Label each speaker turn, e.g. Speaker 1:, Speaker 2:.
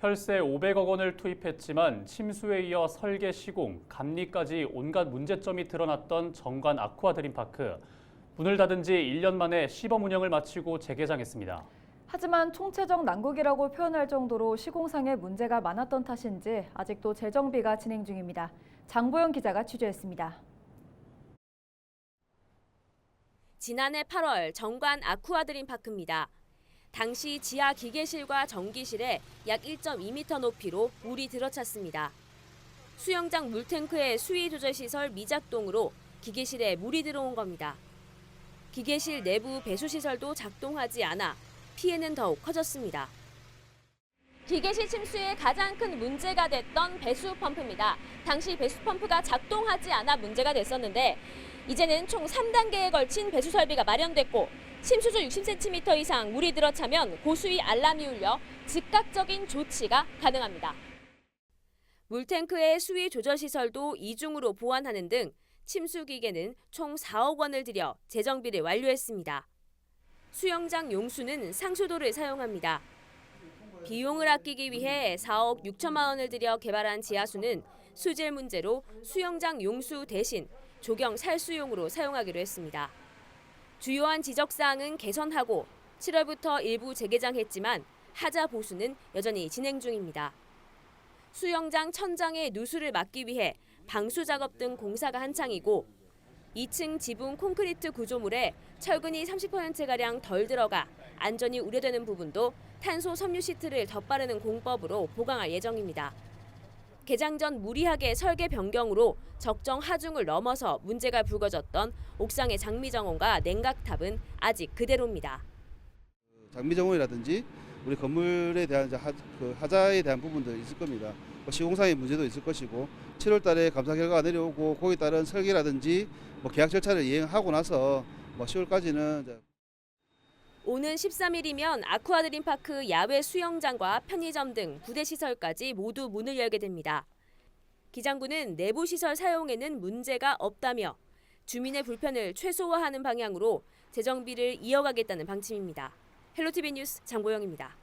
Speaker 1: 혈세 500억 원을 투입했지만 침수에 이어 설계 시공, 감리까지 온갖 문제점이 드러났던 정관 아쿠아 드림파크. 문을 닫은 지 1년 만에 시범 운영을 마치고 재개장했습니다.
Speaker 2: 하지만 총체적 난국이라고 표현할 정도로 시공상에 문제가 많았던 탓인지 아직도 재정비가 진행 중입니다. 장보영 기자가 취재했습니다.
Speaker 3: 지난해 8월 정관 아쿠아드림 파크입니다. 당시 지하 기계실과 전기실에 약 1.2m 높이로 물이 들어찼습니다. 수영장 물탱크의 수위 조절 시설 미작동으로 기계실에 물이 들어온 겁니다. 기계실 내부 배수 시설도 작동하지 않아 피해는 더욱 커졌습니다. 기계실 침수의 가장 큰 문제가 됐던 배수 펌프입니다. 당시 배수 펌프가 작동하지 않아 문제가 됐었는데 이제는 총 3단계에 걸친 배수 설비가 마련됐고 침수조 60cm 이상 물이 들어차면 고수위 알람이 울려 즉각적인 조치가 가능합니다. 물탱크의 수위 조절 시설도 이중으로 보완하는 등 침수 기계는 총 4억 원을 들여 재정비를 완료했습니다. 수영장 용수는 상수도를 사용합니다. 비용을 아끼기 위해 4억 6천만 원을 들여 개발한 지하수는 수질 문제로 수영장 용수 대신 조경 살수용으로 사용하기로 했습니다. 주요한 지적 사항은 개선하고 7월부터 일부 재개장했지만 하자 보수는 여전히 진행 중입니다. 수영장 천장의 누수를 막기 위해 방수 작업 등 공사가 한창이고 2층 지붕 콘크리트 구조물에 철근이 30%가량 덜 들어가 안전이 우려되는 부분도 탄소 섬유 시트를 덧바르는 공법으로 보강할 예정입니다. 개장 전 무리하게 설계 변경으로 적정 하중을 넘어서 문제가 불거졌던 옥상의 장미 정원과 냉각탑은 아직 그대로입니다.
Speaker 4: 장미 정원이라든지 우리 건물에 대한 그 하자에 대한 부분도 있을 겁니다. 뭐 시공상의 문제도 있을 것이고 7월 달에 감사 결과가 내려오고 거기에 따른 설계라든지 뭐 계약 절차를 이행하고 나서 뭐 10월까지는 이제
Speaker 3: 오는 13일이면 아쿠아드림파크 야외 수영장과 편의점 등 부대 시설까지 모두 문을 열게 됩니다. 기장군은 내부 시설 사용에는 문제가 없다며 주민의 불편을 최소화하는 방향으로 재정비를 이어가겠다는 방침입니다. 헬로티비 뉴스 장보영입니다.